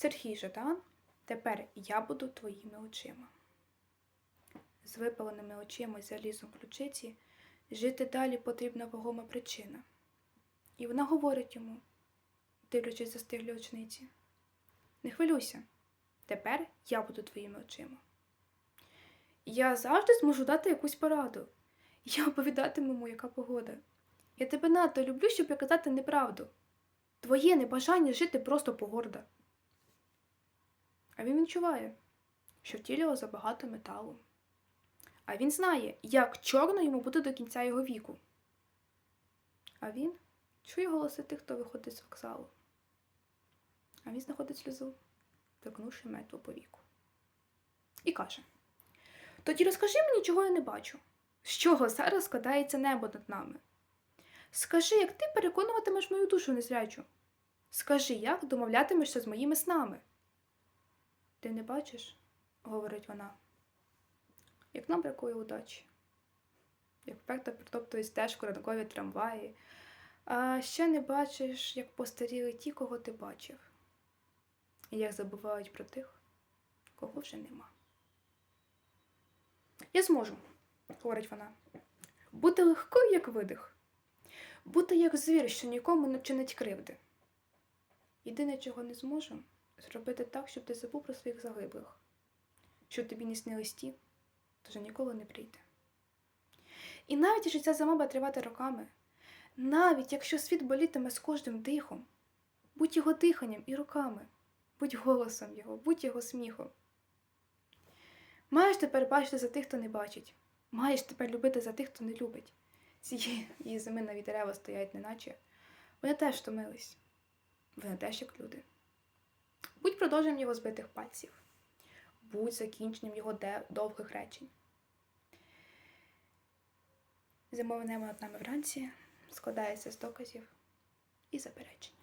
Сергій Жадан, тепер я буду твоїми очима. З випаленими очима й залізом ключиці жити далі потрібна вагома причина. І вона говорить йому, дивлячись застиглі очниці. Не хвилюйся, тепер я буду твоїми очима. Я завжди зможу дати якусь пораду. Я оповідатиму яка погода. Я тебе надто люблю, щоб казати неправду. Твоє небажання жити просто погорда. А він відчуває, що в тілі його забагато металу. А він знає, як чорно йому буде до кінця його віку. А він чує голоси тих, хто виходить з вокзалу. А він знаходить сльозу, торкнувши мету по віку. І каже: Тоді розкажи мені, чого я не бачу. З чого зараз складається небо над нами? Скажи, як ти переконуватимеш мою душу незрячу? Скажи, як домовлятимешся з моїми снами? Ти не бачиш, говорить вона, як нам бракує удачі, як вперто притоптують стежку ранкові трамваї, а ще не бачиш, як постаріли ті, кого ти бачив, і як забувають про тих, кого вже нема. Я зможу, говорить вона, бути легкою, як видих, бути як звір, що нікому не чинить кривди. Єдине, чого не зможу, зробити так, щоб ти забув про своїх загиблих, щоб тобі не снились ті, то вже ніколи не прийде. І навіть якщо ця буде тривати роками, навіть якщо світ болітиме з кожним дихом, будь його диханням і руками, будь голосом його, будь його сміхом. Маєш тепер бачити за тих, хто не бачить, маєш тепер любити за тих, хто не любить. Цієї її зими дерева стоять, неначе. Вони теж втомились. Вони теж як люди. Будь продовженням його збитих пальців, будь закінченням його довгих речень. Зимове небо над нами вранці складається з доказів і заперечень.